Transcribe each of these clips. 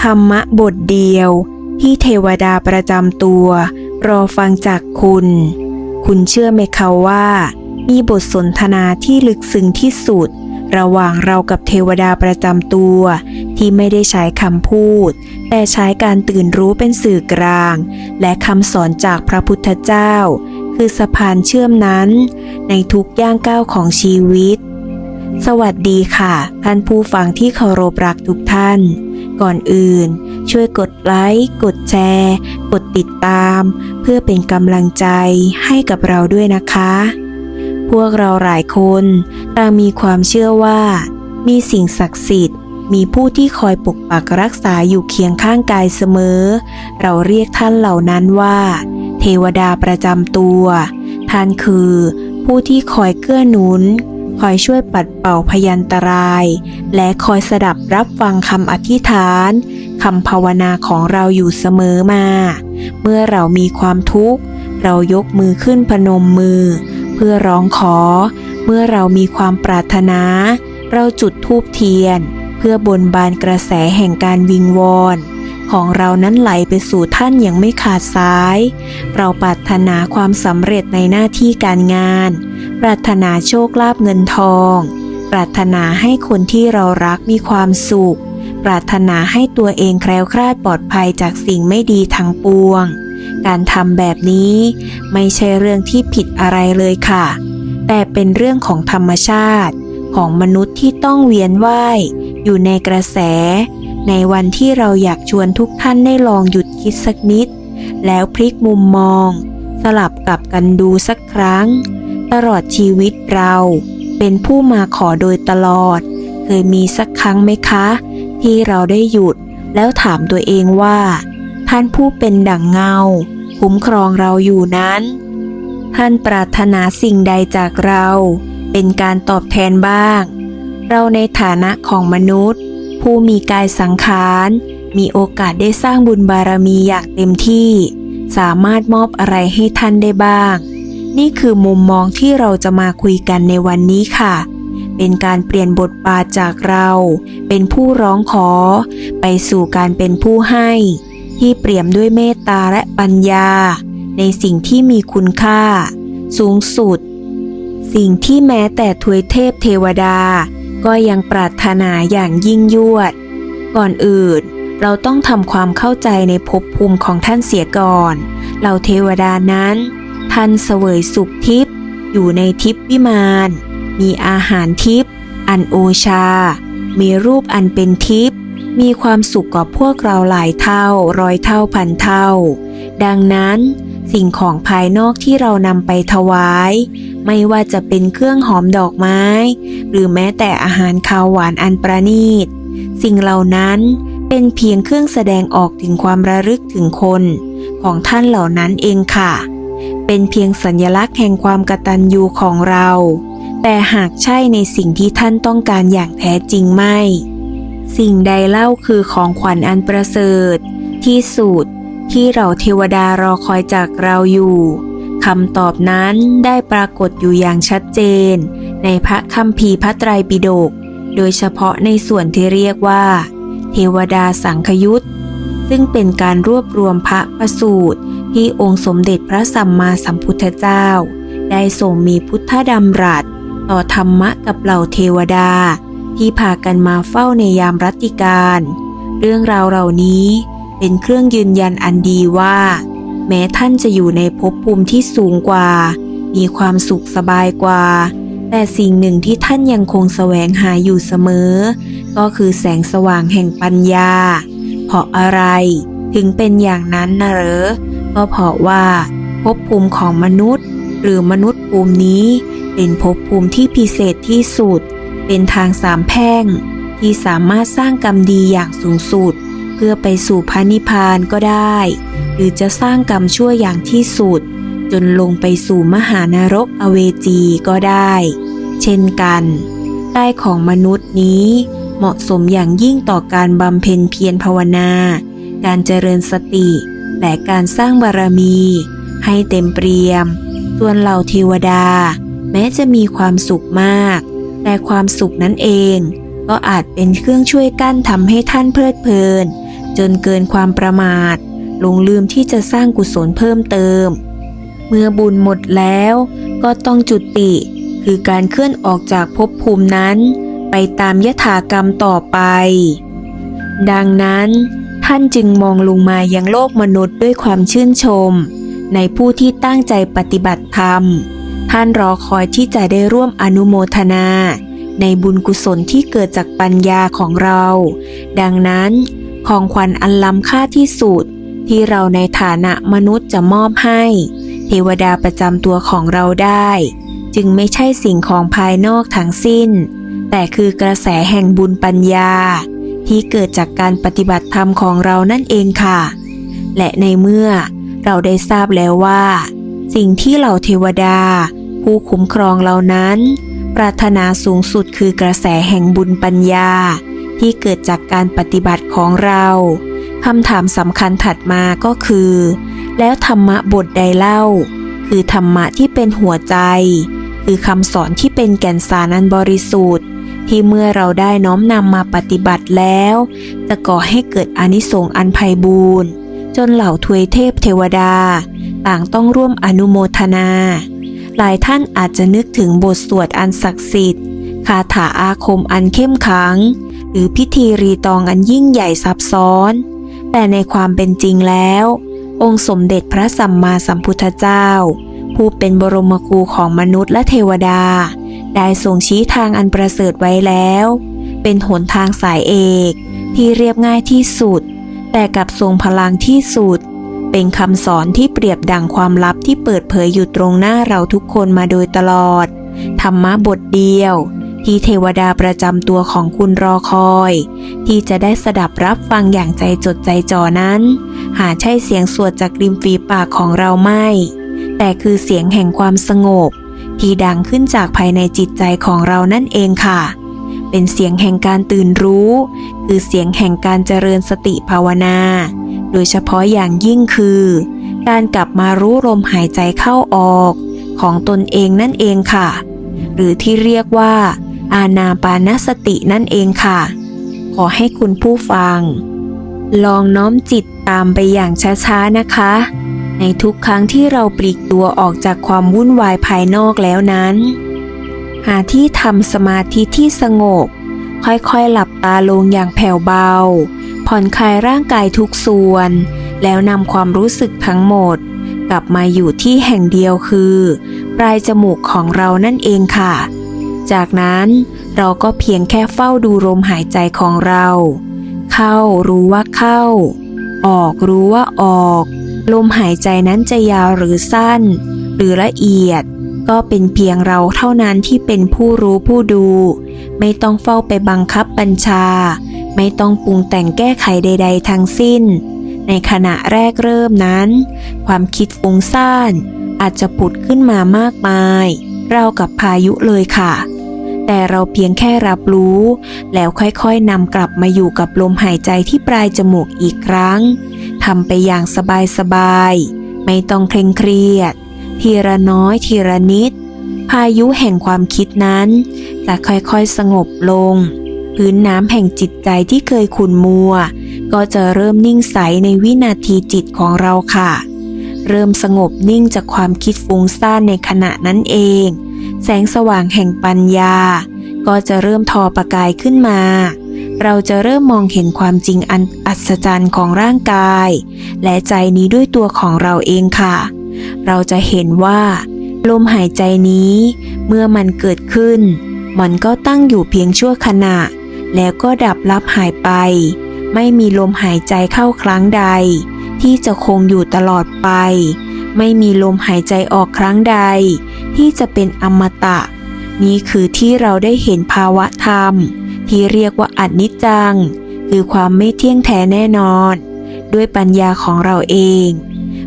ธรรมะบทเดียว ที่เทวดาประจำตัว รอฟังจากคุณ คุณเชื่อไหมคะว่า มีบทสนทนาที่ลึกซึ้งที่สุด ระหว่างเรากับเทวดาประจำตัว ที่ไม่ได้ใช้คำพูด แต่ใช้การตื่นรู้เป็นสื่อกลาง และคำสอนจากพระพุทธเจ้า คือสะพานเชื่อมนั้น ในทุกย่างก้าวของชีวิตสวัสดีค่ะ ท่านผู้ฟังที่เคารพรักทุกท่าน ก่อนอื่น ช่วยกดไลค์ กดแชร์ กดติดตาม เพื่อเป็นกำลังใจให้กับเราด้วยนะคะ พวกเราหลายคนต่างมีความเชื่อว่า มีสิ่งศักดิ์สิทธิ์มีผู้ที่คอยปกปักรักษาอยู่เคียงข้างกายเสมอ เราเรียกท่านเหล่านั้นว่า เทวดาประจำตัว ท่านคือ ผู้ที่คอยเกื้อหนุน คอยช่วยปัดเป่าพยันตราย และคอยสดับรับฟังคำอธิษฐานคำภาวนาของเราอยู่เสมอมา เมื่อเรามีความทุกข์ เรายกมือขึ้นพนมมือ เพื่อร้องขอ เมื่อเรามีความปรารถนา เราจุดธูปเทียน เพื่อบนบานกระแสแห่งการวิงวอน ของเรานั้นไหลไปสู่ท่านอย่างไม่ขาดสาย เราปรารถนาความสำเร็จในหน้าที่การงาน ปรารถนาโชคลาภเงินทอง ปรารถนาให้คนที่เรารักมีความสุข ปรารถนาให้ตัวเองแคล้วคลาดปลอดภัยจากสิ่งไม่ดีทั้งปวง การทำแบบนี้ไม่ใช่เรื่องที่ผิดอะไรเลยค่ะ แต่เป็นเรื่องของธรรมชาติของมนุษย์ที่ต้องเวียนว่ายอยู่ในกระแส ในวันที่เราอยากชวนทุกท่านได้ลองหยุดคิดสักนิด แล้วพลิกมุมมอง สลับกลับกันดูสักครั้ง ตลอดชีวิตเรา เป็นผู้มาขอโดยตลอด เคยมีสักครั้งไหมคะ ที่เราได้หยุดแล้วถามตัวเองว่า ท่านผู้เป็นดั่งเงา คุ้มครองเราอยู่นั้น ท่านปรารถนาสิ่งใดจากเรา เป็นการตอบแทนบ้าง เราในฐานะของมนุษย์ ผู้มีกายสังขาร มีโอกาสได้สร้างบุญบารมีอย่างเต็มที่ สามารถมอบอะไรให้ท่านได้บ้าง นี่คือมุมมองที่เราจะมาคุยกันในวันนี้ค่ะ เป็นการเปลี่ยนบทบาทจากเรา เป็นผู้ร้องขอ ไปสู่การเป็นผู้ให้ ที่เปี่ยมด้วยเมตตาและปัญญา ในสิ่งที่มีคุณค่า สูงสุด สิ่งที่แม้แต่ทวยเทพเทวดา ก็ยังปรารถนาอย่างยิ่งยวด ก่อนอื่นเราต้องทำความเข้าใจในภพภูมิของท่านเสียก่อน เหล่าเทวดานั้น ท่านเสวยสุขทิพย์อยู่ในทิพย์วิมาน มีอาหารทิพย์อันโอชา มีรูปอันเป็นทิพย์มีความสุขกว่าพวกเราหลายเท่าร้อยเท่าพันเท่า ดังนั้น สิ่งของภายนอกที่เรานำไปถวาย ไม่ว่าจะเป็นเครื่องหอมดอกไม้ หรือแม้แต่อาหารคาวหวานอันประณีต สิ่งเหล่านั้นเป็นเพียงเครื่องแสดงออกถึงความระลึกถึงคนของท่านเหล่านั้นเองค่ะ เป็นเพียงสัญลักษณ์แห่งความกตัญญูของเรา แต่หากใช่ในสิ่งที่ท่านต้องการอย่างแท้จริงไม่ สิ่งใดเล่าคือของขวัญอันประเสริฐ ที่สุด ที่เราเทวดารอคอยจากเราอยู่คำตอบนั้นได้ปรากฏอยู่อย่างชัดเจน ในพระคัมภีร์พระไตรปิฎกโดยเฉพาะในส่วนที่เรียกว่า เทวดาสังคยุตซึ่งเป็นการรวบรวมพระประสูตรที่องค์สมเด็จพระสัมมาสัมพุทธเจ้า ได้ทรงมีพุทธดำรัส ต่อธรรมะกับเหล่าเทวดา ที่พากันมาเฝ้าในยามรัตติการ เรื่องราวเหล่านี้ เป็นเครื่องยืนยันอันดีว่า แม้ท่านจะอยู่ในภพภูมิที่สูงกว่า มีความสุขสบายกว่า แต่สิ่งหนึ่งที่ท่านยังคงแสวงหาอยู่เสมอ ก็คือแสงสว่างแห่งปัญญา เพราะอะไรถึงเป็นอย่างนั้นนะเหรอ ก็เพราะว่าภพภูมิของมนุษย์ หรือมนุษย์ภูมินี้ เป็นภพภูมิที่พิเศษที่สุด เป็นทางสามแพ่ง ที่สามารถสร้างกรรมดีอย่างสูงสุด เพื่อไปสู่พระนิพพานก็ได้ หรือจะสร้างกรรมชั่วอย่างที่สุด จนลงไปสู่มหานรกอเวจีก็ได้ เช่นกันกายของมนุษย์นี้ เหมาะสมอย่างยิ่งต่อการบำเพ็ญเพียรภาวนา การเจริญสติ และการสร้างบารมี ให้เต็มเปี่ยม ส่วนเหล่าเทวดา แม้จะมีความสุขมาก แต่ความสุขนั้นเองก็อาจเป็นเครื่องช่วยกั้นทำให้ท่านเพลิดเพลิน จนเกินความประมาทหลงลืมที่จะสร้างกุศลเพิ่มเติม เมื่อบุญหมดแล้วก็ต้องจุติ คือการเคลื่อนออกจากภพภูมินั้น ไปตามยถากรรมต่อไป ดังนั้นท่านจึงมองลงมายังโลกมนุษย์ด้วยความชื่นชม ในผู้ที่ตั้งใจปฏิบัติธรรม ท่านรอคอยที่จะได้ร่วมอนุโมทนา ในบุญกุศลที่เกิดจากปัญญาของเรา ดังนั้น ของขวัญอันล้ำค่าที่สุด ที่เราในฐานะมนุษย์จะมอบให้ เทวดาประจำตัวของเราได้ จึงไม่ใช่สิ่งของภายนอกทั้งสิ้น แต่คือกระแสแห่งบุญปัญญา ที่เกิดจากการปฏิบัติธรรมของเรานั่นเองค่ะ และในเมื่อเราได้ทราบแล้วว่า สิ่งที่เหล่าเทวดา ผู้คุ้มครองเหล่านั้น ปรารถนาสูงสุดคือกระแสแห่งบุญปัญญา ที่เกิดจากการปฏิบัติของเราคำถามสำคัญถัดมาก็คือ แล้วธรรมะบทใดเล่า คือธรรมะที่เป็นหัวใจ คือคำสอนที่เป็นแก่นสารอันบริสุทธิ์ ที่เมื่อเราได้น้อมนำมาปฏิบัติแล้ว จะก่อให้เกิดอนิสงส์อันไพบูรณ์จนเหล่าทวยเทพเทวดา ต่างต้องร่วมอนุโมทนา หลายท่านอาจจะนึกถึงบทสวดอันศักดิ์สิทธิ์คาถาอาคมอันเข้มขัง หรือพิธีรีตองอันยิ่งใหญ่ซับซ้อน แต่ในความเป็นจริงแล้ว องค์สมเด็จพระสัมมาสัมพุทธเจ้า ผู้เป็นบรมครูของมนุษย์และเทวดา ได้ทรงชี้ทางอันประเสริฐไว้แล้ว เป็นหนทางสายเอกที่เรียบง่ายที่สุด แต่กับทรงพลังที่สุด เป็นคำสอนที่เปรียบดังความลับที่เปิดเผยอยู่ตรงหน้าเราทุกคนมาโดยตลอด ธรรมะบทเดียว ที่เทวดาประจำตัวของคุณรอคอย ที่จะได้สดับรับฟังอย่างใจจดใจจ่อนั้น หาใช่เสียงสวดจากริมฝีปากของเราไม่ แต่คือเสียงแห่งความสงบ ที่ดังขึ้นจากภายในจิตใจของเรานั่นเองค่ะ เป็นเสียงแห่งการตื่นรู้ คือเสียงแห่งการเจริญสติภาวนา โดยเฉพาะอย่างยิ่งคือ การกลับมารู้ลมหายใจเข้าออก ของตนเองนั่นเองค่ะหรือที่เรียกว่า อาณาปานสตินั่นเองค่ะ ขอให้คุณผู้ฟัง ลองน้อมจิตตามไปอย่างช้าๆนะคะ ในทุกครั้งที่เราปลีกตัวออกจากความวุ่นวายภายนอกแล้วนั้น หาที่ทำสมาธิที่สงบ ค่อยๆหลับตาลงอย่างแผ่วเบา ผ่อนคลายร่างกายทุกส่วน แล้วนำความรู้สึกทั้งหมด กลับมาอยู่ที่แห่งเดียวคือ ปลายจมูกของเรานั่นเองค่ะ จากนั้นเราก็เพียงแค่เฝ้าดูลมหายใจของเรา เข้ารู้ว่าเข้า ออกรู้ว่าออก ลมหายใจนั้นจะยาวหรือสั้น หรือละเอียด ก็เป็นเพียงเราเท่านั้นที่เป็นผู้รู้ผู้ดู ไม่ต้องเฝ้าไปบังคับบัญชา ไม่ต้องปรุงแต่งแก้ไขใด ๆ ทั้งสิ้น ในขณะแรกเริ่มนั้น ความคิดฟุ้งซ่านอาจจะผุดขึ้นมามากมาย เรากับพายุเลยค่ะ แต่เราเพียงแค่รับรู้ แล้วค่อยๆนำกลับมาอยู่กับลมหายใจที่ปลายจมูกอีกครั้งทำไปอย่างสบายๆ ไม่ต้องเคร่งเครียด ทีละน้อยทีละนิด พายุแห่งความคิดนั้น จะค่อยๆสงบลง พื้นน้ำแห่งจิตใจที่เคยขุ่นมัว ก็จะเริ่มนิ่งใสในวินาทีจิตของเราค่ะ เริ่มสงบนิ่งจากความคิดฟุ้งซ่านในขณะนั้นเอง แสงสว่างแห่งปัญญา ก็จะเริ่มทอประกายขึ้นมา เราจะเริ่มมองเห็นความจริงอันอัศจรรย์ของร่างกาย และใจนี้ด้วยตัวของเราเองค่ะ เราจะเห็นว่า ลมหายใจนี้ เมื่อมันเกิดขึ้น มันก็ตั้งอยู่เพียงชั่วขณะ แล้วก็ดับลับหายไป ไม่มีลมหายใจเข้าครั้งใด ที่จะคงอยู่ตลอดไป ไม่มีลมหายใจออกครั้งใด ที่จะเป็นอมตะ นี่คือที่เราได้เห็นภาวะธรรม ที่เรียกว่าอนิจจัง คือความไม่เที่ยงแท้แน่นอน ด้วยปัญญาของเราเอง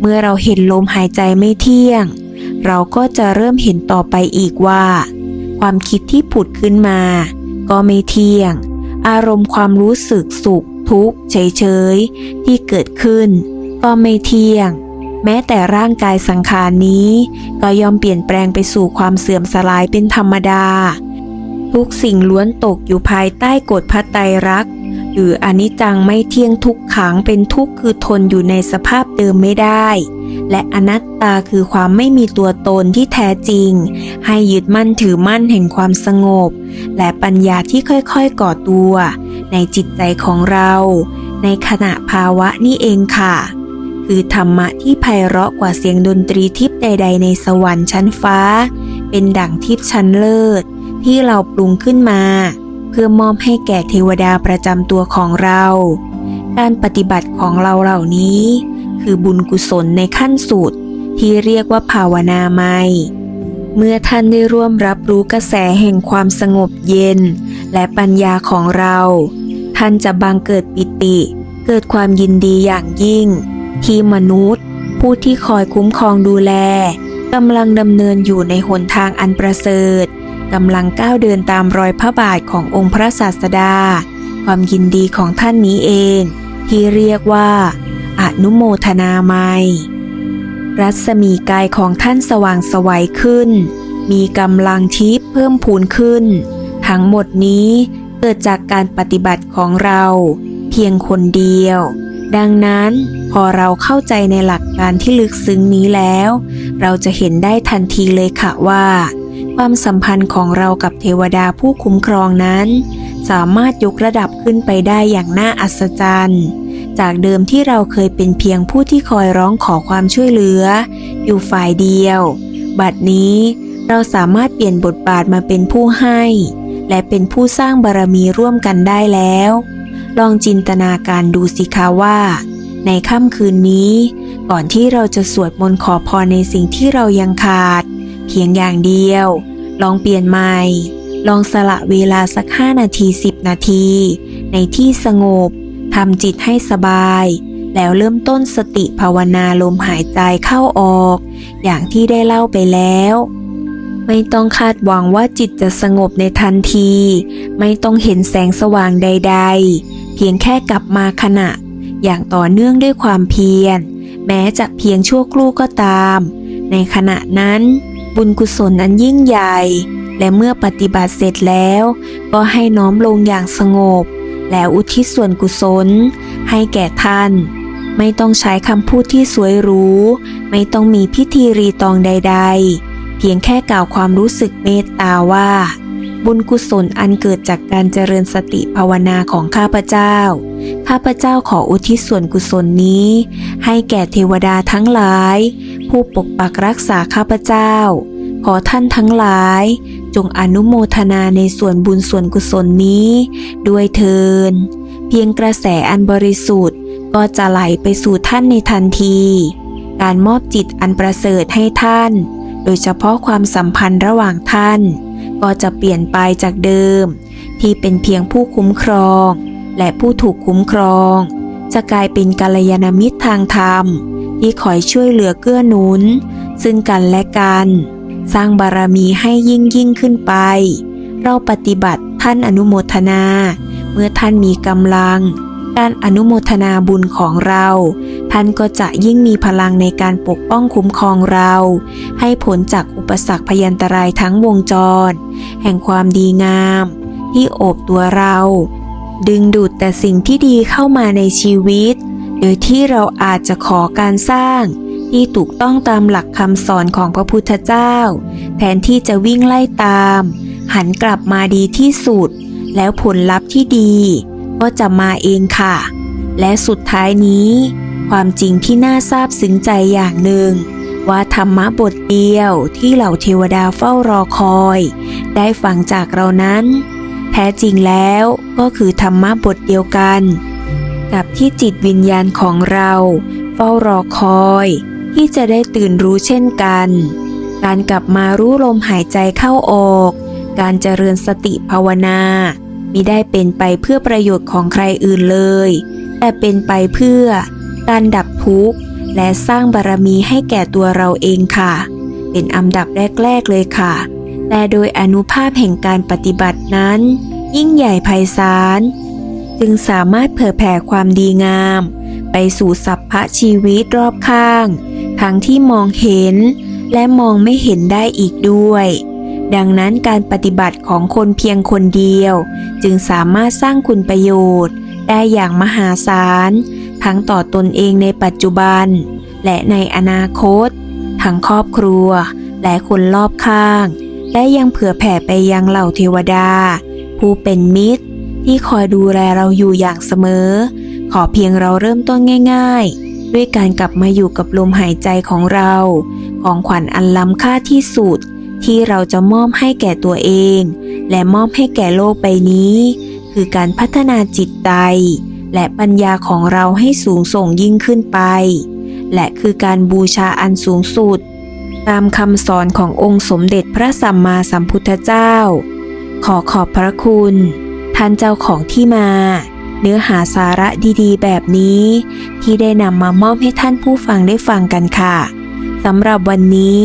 เมื่อเราเห็นลมหายใจไม่เที่ยง เราก็จะเริ่มเห็นต่อไปอีกว่า ความคิดที่ผุดขึ้นมา ก็ไม่เที่ยง อารมณ์ความรู้สึกสุขทุกข์เฉยๆที่เกิดขึ้น ก็ไม่เที่ยง แม้แต่ร่างกายสังขารนี้ ก็ยอมเปลี่ยนแปลงไปสู่ความเสื่อมสลายเป็นธรรมดา ทุกสิ่งล้วนตกอยู่ภายใต้กฎพระไตรลักษ์หรืออนิจจังไม่เที่ยงทุกขังเป็นทุกข์คือทนอยู่ในสภาพเดิมไม่ได้ และอนัตตาคือความไม่มีตัวตนที่แท้จริง ให้ยึดมั่นถือมั่นแห่งความสงบ และปัญญาที่ค่อยๆก่อตัว ในจิตใจของเรา ในขณะภาวะนี้เองค่ะ คือธรรมะที่ไพเราะกว่าเสียงดนตรีทิพย์ใด ๆ ในสวรรค์ชั้นฟ้า เป็นดั่งทิพย์ชั้นเลิศ ที่เราปรุงขึ้นมา เพื่อมอบให้แก่เทวดาประจำตัวของเรา การปฏิบัติของเราเหล่านี้ คือบุญกุศลในขั้นสุดที่เรียกว่าภาวนาไมยเมื่อท่านได้ร่วมรับรู้กระแสแห่งความสงบเย็น และปัญญาของเรา ท่านจะบังเกิดปิติ เกิดความยินดีอย่างยิ่ง ที่มนุษย์ ผู้ที่คอยคุ้มครองดูแลกำลังดำเนินอยู่ในหนทางอันประเสริฐกำลังก้าวเดินตามรอยพระบาทขององค์พระศาสดา ความยินดีของท่านนี้เอง ที่เรียกว่า อนุโมทนาไมยรัศมีกายของท่านสว่างสวัยขึ้น มีกำลังทิพย์เพิ่มพูนขึ้น ทั้งหมดนี้เกิดจากการปฏิบัติของเรา เพียงคนเดียว ดังนั้น พอเราเข้าใจในหลักการที่ลึกซึ้งนี้แล้ว เราจะเห็นได้ทันทีเลยค่ะว่า ความสัมพันธ์ของเรากับเทวดาผู้คุ้มครองนั้น สามารถยกระดับขึ้นไปได้อย่างน่าอัศจรรย์ จากเดิมที่เราเคยเป็นเพียงผู้ที่คอยร้องขอความช่วยเหลือ อยู่ฝ่ายเดียว บัดนี้เราสามารถเปลี่ยนบทบาทมาเป็นผู้ให้ และเป็นผู้สร้างบารมีร่วมกันได้แล้ว ลองจินตนาการดูสิคะว่า ในค่ำคืนนี้ ก่อนที่เราจะสวดมนต์ขอพรในสิ่งที่เรายังขาด เพียงอย่างเดียว ลองเปลี่ยนใหม่ ลองสละเวลาสัก5นาที10นาที ในที่สงบทำจิตให้สบาย แล้วเริ่มต้นสติภาวนาลมหายใจเข้าออก อย่างที่ได้เล่าไปแล้วไม่ต้องคาดหวังว่าจิตจะสงบในทันที ไม่ต้องเห็นแสงสว่างใดๆ เพียงแค่กลับมาขณะ อย่างต่อเนื่องด้วยความเพียร แม้จะเพียงชั่วครู่ก็ตาม ในขณะนั้น บุญกุศลอันยิ่งใหญ่ และเมื่อปฏิบัติเสร็จแล้ว ก็ให้น้อมลงอย่างสงบ แล้วอุทิศส่วนกุศล ให้แก่ท่าน ไม่ต้องใช้คำพูดที่สวยหรู ไม่ต้องมีพิธีรีตองใด ๆ เพียงแค่กล่าวความรู้สึกเมตตาว่า บุญกุศลอันเกิดจากการเจริญสติภาวนาของข้าพเจ้า ข้าพเจ้าขออุทิศส่วนกุศลนี้ ให้แก่เทวดาทั้งหลาย ผู้ปกปักรักษาข้าพเจ้า ขอท่านทั้งหลาย จงอนุโมทนาในส่วนบุญส่วนกุศลนี้ ด้วยเทิน เพียงกระแสอันบริสุทธิ์ก็จะไหลไปสู่ท่านในทันที การมอบจิตอันประเสริฐให้ท่าน โดยเฉพาะความสัมพันธ์ระหว่างท่าน ก็จะเปลี่ยนไปจากเดิม ที่เป็นเพียงผู้คุ้มครอง และผู้ถูกคุ้มครอง จะกลายเป็นกัลยาณมิตรทางธรรม ที่คอยช่วยเหลือเกื้อหนุน ซึ่งกันและกัน สร้างบารมีให้ยิ่งยิ่งขึ้นไป เราปฏิบัติท่านอนุโมทนา เมื่อท่านมีกำลัง การอนุโมทนาบุญของเรา ท่านก็จะยิ่งมีพลังในการปกป้องคุ้มครองเรา ให้ผลจากอุปสรรคพยันตรายทั้งวงจร แห่งความดีงาม ที่โอบตัวเรา ดึงดูดแต่สิ่งที่ดีเข้ามาในชีวิต โดยที่เราอาจจะขอการสร้างที่ถูกต้องตามหลักคำสอนของพระพุทธเจ้า แทนที่จะวิ่งไล่ตาม หันกลับมาดีที่สุด แล้วผลลัพธ์ที่ดี ก็จะมาเองค่ะ และสุดท้ายนี้ ความจริงที่น่าซาบซึ้งใจอย่างหนึ่ง ว่าธรรมะบทเดียวที่เหล่าเทวดาเฝ้ารอคอย ได้ฟังจากเรานั้น แท้จริงแล้วก็คือธรรมะบทเดียวกัน กับที่จิตวิญญาณของเราเฝ้ารอคอย ที่จะได้ตื่นรู้เช่นกัน การกลับมารู้ลมหายใจเข้าออก การเจริญสติภาวนามิได้เป็นไปเพื่อประโยชน์ของใครอื่นเลย แต่เป็นไปเพื่อ การดับทุกข์ และสร้างบารมีให้แก่ตัวเราเองค่ะ เป็นอันดับแรก ๆ เลยค่ะ แต่โดยอนุภาพแห่งการปฏิบัตินั้น ยิ่งใหญ่ไพศาล จึงสามารถเผยแผ่ความดีงาม ไปสู่สัพพะชีวิตรอบข้าง ทั้งที่มองเห็นและมองไม่เห็นได้อีกด้วย ดังนั้นการปฏิบัติของคนเพียงคนเดียว จึงสามารถสร้างคุณประโยชน์ ได้อย่างมหาศาล ทั้งต่อตนเองในปัจจุบัน และในอนาคต ทั้งครอบครัว และคนรอบข้าง และยังเผื่อแผ่ไปยังเหล่าเทวดา ผู้เป็นมิตร ที่คอยดูแลเราอยู่อย่างเสมอ ขอเพียงเราเริ่มต้นง่าย ๆ ด้วยการกลับมาอยู่กับลมหายใจของเรา ของขวัญอันล้ำค่าที่สุด ที่เราจะมอบให้แก่ตัวเอง และมอบให้แก่โลกใบนี้ คือการพัฒนาจิตใจ และปัญญาของเราให้สูงส่งยิ่งขึ้นไป และคือการบูชาอันสูงสุด ตามคำสอนขององค์สมเด็จพระสัมมาสัมพุทธเจ้า ขอขอบพระคุณ ท่านเจ้าของที่มา เนื้อหาสาระดีๆ แบบนี้ ที่ได้นำมามอบให้ท่านผู้ฟังได้ฟังกันค่ะสำหรับวันนี้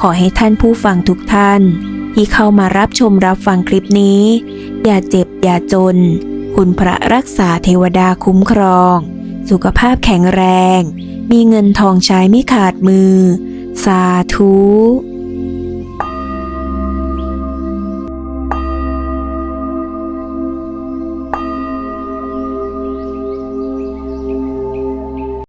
ขอให้ท่านผู้ฟังทุกท่าน ที่เข้ามารับชมรับฟังคลิปนี้ อย่าเจ็บอย่าจน คุณพระรักษาเทวดาคุ้มครอง สุขภาพแข็งแรง มีเงินทองใช้ไม่ขาดมือ สาธุ